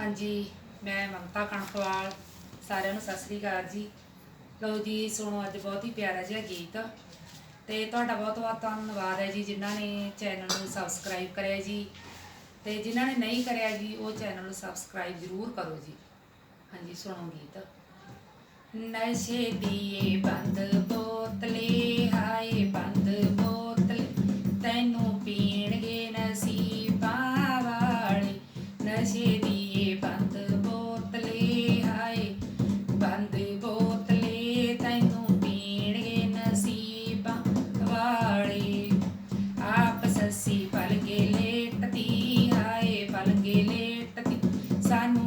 ਹਾਂਜੀ, ਮੈਂ ਮਮਤਾ ਕਣਕਵਾਲ, ਸਾਰਿਆਂ ਨੂੰ ਸਤਿ ਸ੍ਰੀ ਅਕਾਲ ਜੀ। ਲਓ ਜੀ, ਸੁਣੋ, ਅੱਜ ਬਹੁਤ ਹੀ ਪਿਆਰਾ ਜਿਹਾ ਗੀਤ। ਤੇ ਤੁਹਾਡਾ ਬਹੁਤ ਬਹੁਤ ਧੰਨਵਾਦ ਹੈ ਜੀ, ਜਿਨ੍ਹਾਂ ਨੇ ਚੈਨਲ ਨੂੰ ਸਬਸਕ੍ਰਾਈਬ ਕਰਿਆ ਜੀ। ਤੇ ਜਿਨ੍ਹਾਂ ਨੇ ਨਹੀਂ ਕਰਿਆ ਜੀ, ਉਹ ਚੈਨਲ ਨੂੰ ਸਬਸਕ੍ਰਾਈਬ ਜ਼ਰੂਰ ਕਰੋ ਜੀ। ਹਾਂਜੀ, ਸੁਣੋ ਗੀਤ। ਨਸ਼ੇ ਦੀਏ ਬੰਦ ਬੋਤਲੇ। sun